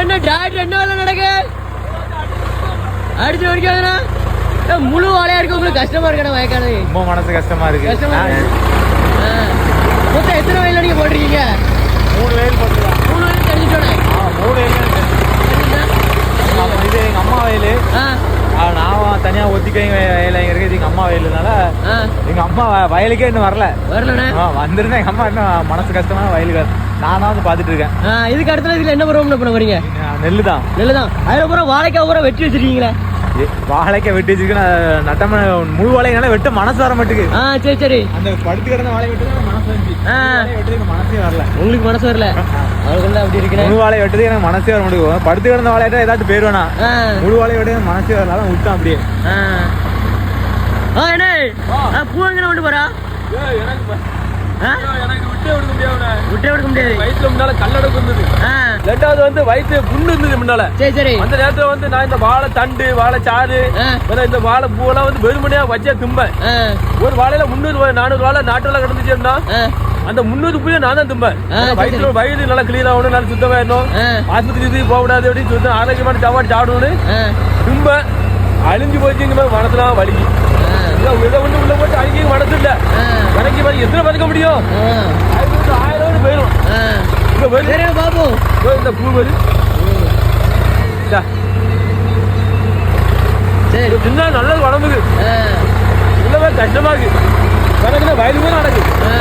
என்ன டிராக்டர் என்ன வேலை நடக்கு? அடிச்சு வரைக்காதுண்ணா முழு வாழையா இருக்கு உங்களுக்கு கஷ்டமா இருக்கணும் வயக்கானது ரொம்ப மனசு கஷ்டமா இருக்கு. கஷ்டமா இருக்கு. மொத்தம் எத்தனை வயல்ல நீங்க போட்டிருக்கீங்க? மூணு வயல் போட்டுருக்கான் மூணு வயல் தெரிஞ்சுட்டோனே மூணு வயல் இது எங்க அம்மா வயல். நான் தனியா ஒத்திக்கை வயல் இங்க இருக்குது. எங்க அம்மா வயலுனால எங்க அம்மா வயலுக்கே இன்னும் வரல. வரலண்ணே. வந்திருந்தா எங்க அம்மா இன்னும் மனசு கஷ்டமான வயலுக்கு நான் தான் வந்து பாத்துட்டு இருக்கேன் இதுக்கு அடுத்தது இதுல என்ன பருவம் பண்ண போறீங்க? நெல்லு தான். நெல்லுதான். அதுல பூரா வாழைக்காய் பூரா வெட்டி வச்சிருக்கீங்களே. வாழைக்க வெட்டி வச்சிருக்கு நான் நட்டம முழு வாழைனால வெட்ட மனசு வர மாட்டேங்குது. ஆ சரி சரி. அந்த படுத்து கிடந்த வாழை வெட்டு தான் மனசு வெட்டுறதுக்கு மனசே வரல. உங்களுக்கு மனசு வரல? அவருக்கு அப்படி இருக்கிறேன் முழு வாழை வெட்டுறதுக்கு எனக்கு மனசே வர முடியும் படுத்து கிடந்த வாழையிட்ட ஏதாச்சும் பேர் வேணா ஆ. முழு வாழை வெட்ட எனக்கு மனசே வரல. அதான் விட்டான் அப்படியே. ஆ ஆ என்ன? ஆ, பூ எங்கே கொண்டு போறா? விட்டே விடுக்க முடியாது. வயிற்றுல முன்னால கல்லடக்கு இருந்தது. ரெண்டாவது வந்து வயிற்று புண்ணு இருந்தது முன்னால. சரி சரி. அந்த நேரத்துல வந்து நான் இந்த வாழை தண்டு வாழை சாறு இந்த வாழை பூவெல்லாம் வந்து வெறுமனையா வச்சா தும்பேன் ஒரு வாழையில முந்நூறு நானூறு வாழை நாட்டுல கிடந்துச்சுன்னா ஆ. அந்த முந்நூறு பூயை நான் தான் தும்பேன் வயிற்றுல வயிறு நல்லா கிளீன் ஆகணும் நல்லா சுத்தமா ஆ. ஆஸ்பத்திரி இது போகக்கூடாது அப்படின்னு சுத்தம் ஆரோக்கியமான சாப்பாடு சாப்பிடணும்னு தும்ப அழிஞ்சு போச்சு இந்த மாதிரி மனசுலாம் வலிக்கு இதை ஒண்ணு உள்ள போட்டு அழிக்க மனசு இல்ல ஆ. கணக்கு மாதிரி எத்தனை பறக்க முடியும்? ஆயிரம் ரூபாய் போயிடும் இங்க சரி பாபு. இந்த பூ இந்தா. சரி. தின்னா நல்லது உடம்புக்கு. ஆ. இல்லவே கஷ்டமா இருக்கு. கணக்குல வயலுமே நடக்கு ஆ.